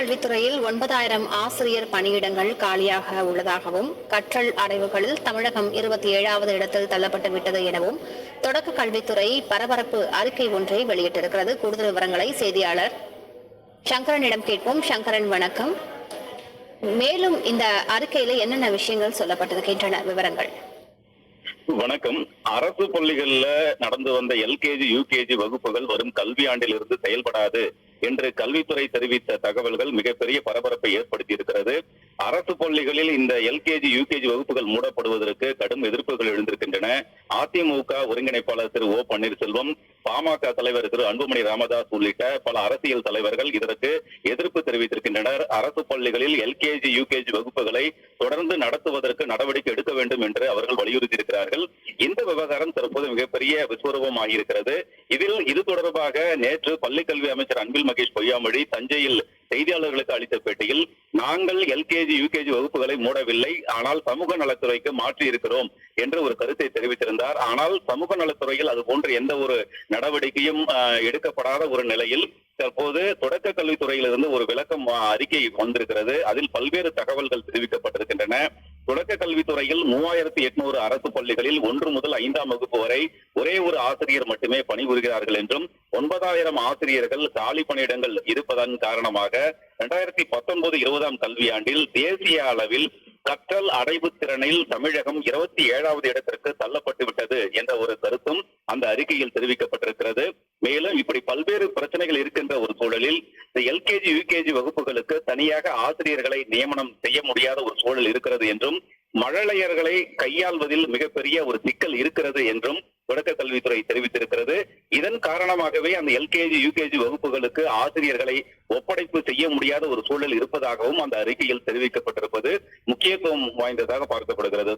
கல்வித்துறையில் ஒன்பதாயிரம் ஆசிரியர் பணியிடங்கள் காலியாக உள்ளதாகவும் கற்றல் அடைவுகளில் தமிழகம் இருபத்தி ஏழாவது இடத்தில் தள்ளப்பட்டு விட்டது எனவும் தொடக்க கல்வித்துறை பரபரப்பு அறிக்கை ஒன்றை வெளியிட்டிருக்கிறது. கூடுதல் விவரங்களை செய்தியாளர் சங்கரனிடம் கேட்போம். சங்கரன் வணக்கம். மேலும் இந்த அறிக்கையில என்னென்ன விஷயங்கள் சொல்லப்பட்டிருக்கின்றன விவரங்கள். வணக்கம். அரசு பள்ளிகள்ல நடந்து வந்த எல்கேஜி யூகேஜி வகுப்புகள் வரும் கல்வியாண்டிலிருந்து செயல்படாது. என்று கல்வித்துறை தெரிவித்த தகவல்கள் மிகப்பெரிய பரபரப்பை ஏற்படுத்தி இருக்கிறது. அரசு பள்ளிகளில் இந்த எல்கேஜி யூகேஜி வகுப்புகள் மூடப்படுவதற்கு கடும் எதிர்ப்புகள் எழுந்திருக்கின்றன. அதிமுக ஒருங்கிணைப்பாளர் திரு ஓ பன்னீர்செல்வம் பாமக தலைவர் திரு அன்புமணி ராமதாஸ் உள்ளிட்ட பல அரசியல் தலைவர்கள் இதற்கு எதிர்ப்பு தெரிவித்திருக்கின்றனர். அரசு பள்ளிகளில் எல்கேஜி யூகேஜி வகுப்புகளை தொடர்ந்து நடத்துவதற்கு நடவடிக்கை எடுக்க வேண்டும் என்று அவர்கள் வலியுறுத்தியிருக்கிறார்கள். இந்த விவகாரம் தற்போது மிகப்பெரிய விஸ்வரூபம் ஆகியிருக்கிறது இதில் இது தொடர்பாக நேற்று பள்ளிக்கல்வி அமைச்சர் அன்பில் மகேஷ் பொய்யாமொழி தஞ்சையில் செய்தியாளர்களுக்கு அளித்த பேட்டியில் நாங்கள் எல்கேஜி யூகேஜி வகுப்புகளை மூடவில்லை. ஆனால் சமூக நலத்துறைக்கு மாற்றி இருக்கிறோம் என்று ஒரு கருத்தை தெரிவித்திருந்தார். ஆனால் சமூக நலத்துறையில் அது போன்ற எந்த ஒரு நடவடிக்கையும் எடுக்கப்படாத ஒரு நிலையில் தற்போது தொடக்க கல்வித்துறையிலிருந்து ஒரு விளக்கம் அறிக்கை வந்திருக்கிறது. அதில் பல்வேறு தகவல்கள் தெரிவிக்கப்பட்டிருக்கின்றன. தொடக்க கல்வித்துறையில் மூவாயிரத்தி எட்நூறு அரசு பள்ளிகளில் ஒன்று முதல் ஐந்தாம் வகுப்பு வரை ஒரே ஒரு ஆசிரியர் மட்டுமே பணிபுரிகிறார்கள் என்றும் ஒன்பதாயிரம் ஆசிரியர்கள் காலி பணியிடங்கள் இருப்பதன் காரணமாக இரண்டாயிரத்தி பத்தொன்பது இருபதாம் கல்வியாண்டில் தேசிய அளவில் கற்றல் அடைவு திறனில் தமிழகம் இருபத்தி ஏழாவது இடத்திற்கு தள்ளப்பட்டு விட்டது என்ற ஒரு கருத்தும் அந்த அறிக்கையில் தெரிவிக்கப்பட்டிருக்கிறது. மேலும் இப்படி பல்வேறு பிரச்சனைகள் இருக்கின்ற ஒரு சூழலில் இந்த எல்கேஜி யூகேஜி வகுப்புகளுக்கு தனியாக ஆசிரியர்களை நியமனம் செய்ய முடியாத ஒரு சூழல் இருக்கிறது என்றும் மழலையர்களை கையாள்வதில் மிகப்பெரிய ஒரு சிக்கல் இருக்கிறது என்றும் தொடக்க கல்வித்துறை தெரிவித்திருக்கிறது. இதன் காரணமாகவே அந்த எல்கேஜி யூகேஜி வகுப்புகளுக்கு ஆசிரியர்களை ஒப்படைப்பு செய்ய முடியாத ஒரு சூழல் இருப்பதாகவும் அந்த அறிக்கையில் தெரிவிக்கப்பட்டிருப்பது. முக்கியத்துவம் வாய்ந்ததாக பார்க்கப்படுகிறது.